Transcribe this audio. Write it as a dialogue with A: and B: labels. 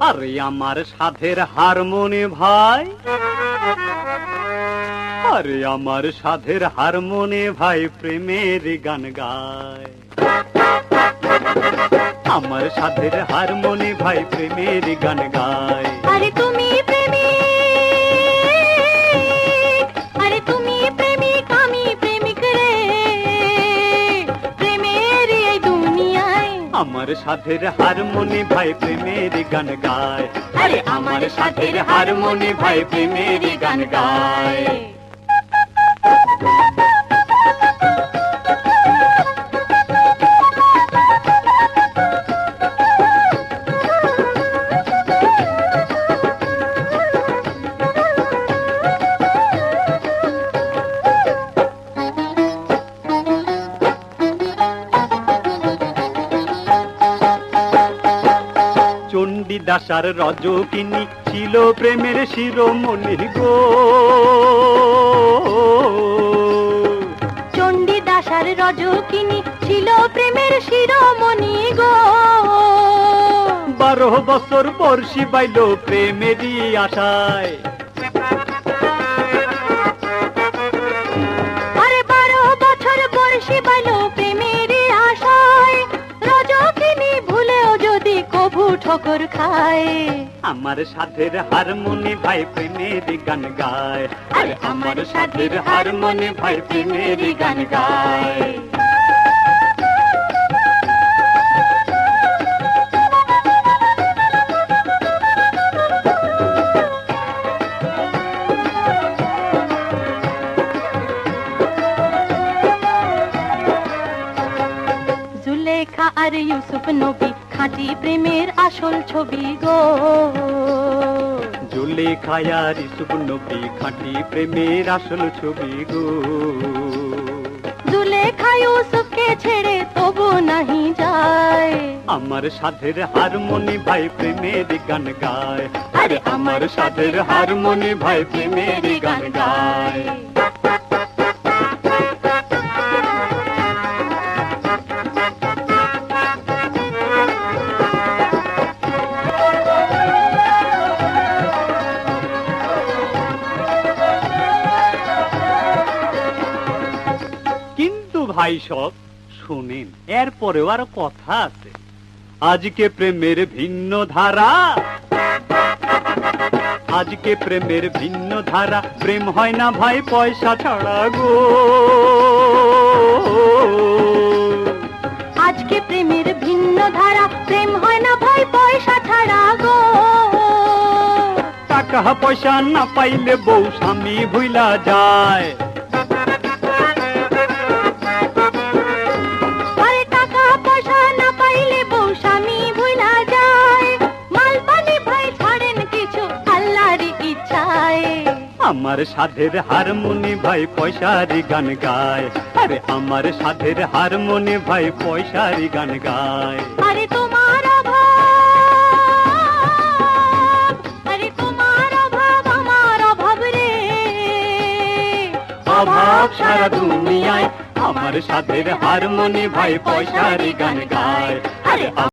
A: আরে আমার সাধের হারমোনি ভাই। আরে আমার সাধের হারমোনি ভাই প্রেমের গান গায়। আমার সাধের হারমোনি ভাই প্রেমের গান গায়। আমার সাধের হারমোনি ভাই প্রেমের গান গায়। আরে, আমার সাধের হারমোনি ভাই প্রেমের গান গায়। চণ্ডীদাসার রজকিনী ছিল প্রেমের শিরোমণি গো।
B: চণ্ডীদাসার রজকিনী ছিল প্রেমের শিরোমণি গো।
A: বারো বছর বর্ষি বাইল প্রেমেরই আশায়।
B: ঠকর ঠোকর খায়।
A: আমার সাধের হারমোনি ভাই প্রেমের গান গায়। আর আমার সাধের হারমোনি ভাই প্রেমের গান গায়।
B: জুলেখা আর ইউসুফ নবী খাঁটি প্রেমের আসল ছবি গো।
A: জুলে খায়ার ইসুব নবী খাঁটি প্রেমের আসল ছবি গো।
B: জুলেখা ইউসুফকে ছেড়ে তবু নাহি যায়।
A: আমার সাধের হারমোনি ভাই প্রেমের গান গায়। আরে আমার সাধের হারমোনি ভাই প্রেমের গান গায়। কিন্তু ভাই সব শুনেন এরপরেও আর কথা আছে। আজকে প্রেমের ভিন্ন ধারা। আজকে প্রেমের ভিন্ন ধারা প্রেম হয় না ভাই পয়সা ছাড়া গো।
B: আজকে প্রেমের ভিন্ন ধারা প্রেম হয় না ভাই পয়সা ছাড়া গো।
A: টাকা পয়সা না পাইলে বউ স্বামী ভুইলা যায়। আমার সাধের হারমোনি ভাই পয়সারি গান গায়। আরে আমার সাধের হারমোনি ভাই পয়সারি গান গায়।
B: আরে তোমার অভাব আরে তোমার অভাব আমার অভাব রে।
A: অভাব সারা দুনিয়ায় আমার সাধের হারমোনি ভাই পয়সারি গান গায়। আরে